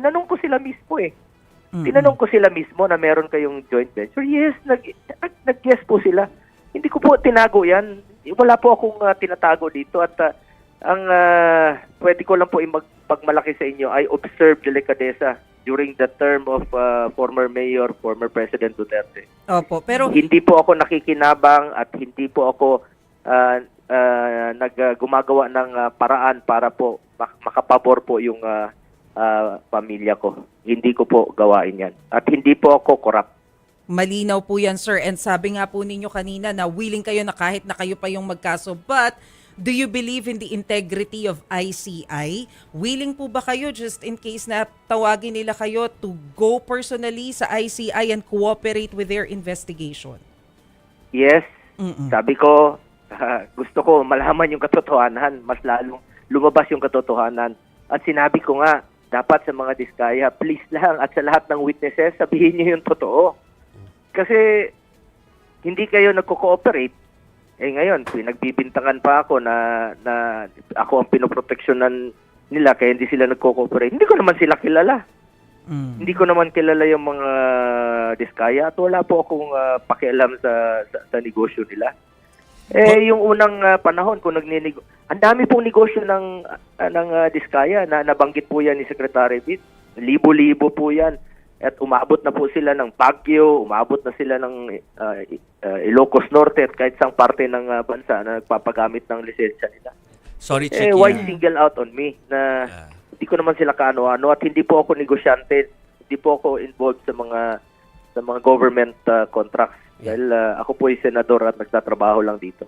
tinanong ko sila mismo eh. Mm-mm. Tinanong ko sila mismo na meron kayong joint venture. Yes, nag, nag, nag-yes po sila. Hindi ko po tinago yan. Wala po akong ah, tinatago dito at ah, ang ah, pwede ko lang po ipagmalaki sa inyo ay observe delicadeza during the term of ah, former mayor, former President Duterte. Opo, pero hindi po ako nakikinabang at hindi po ako ah, ah, nag ah, gumagawa ng ah, paraan para po mak- makapabor po yung ah, ah, pamilya ko. Hindi ko po gawain yan. At hindi po ako corrupt. malinaw po yan, sir. And sabi nga po ninyo kanina na willing kayo na kahit na kayo pa yung magkaso. But, do you believe in the integrity of ICI? Willing po ba kayo just in case na tawagin nila kayo to go personally sa ICI and cooperate with their investigation? Yes, Mm-mm. sabi ko, ah, gusto ko malaman yung katotohanan. Mas lalong lumabas yung katotohanan. At sinabi ko nga, dapat sa mga diskaya, please lang, at sa lahat ng witnesses, sabihin niyo yung totoo. Kasi hindi kayo nagko-cooperate. Eh ngayon, pinagbibintangan pa ako na, na ako ang pinoproteksyonan nila kaya hindi sila nagko-cooperate. Hindi ko naman sila kilala. Mm. Hindi ko naman kilala yung mga diskaya at wala po akong ah, pakialam sa, sa, sa negosyo nila. Eh, yung unang ah, panahon kung nagninego, ang dami pong negosyo ng ah, ng ah, diskaya na nabanggit po yan ni Secretary Bit. Libo-libo po yan. At umabot na po sila ng Baguio, umabot na sila ng i- ah, Ilocos Norte at kahit sang parte ng ah, bansa na nagpapagamit ng lisensya nila. Sorry, Eh, why single out on me na Yeah. hindi ko naman sila kaano-ano at hindi po ako negosyante, hindi po ako involved sa mga sa mga government uh, contracts. Yeah. Dahil uh, ako po ay senador at nagtatrabaho lang dito.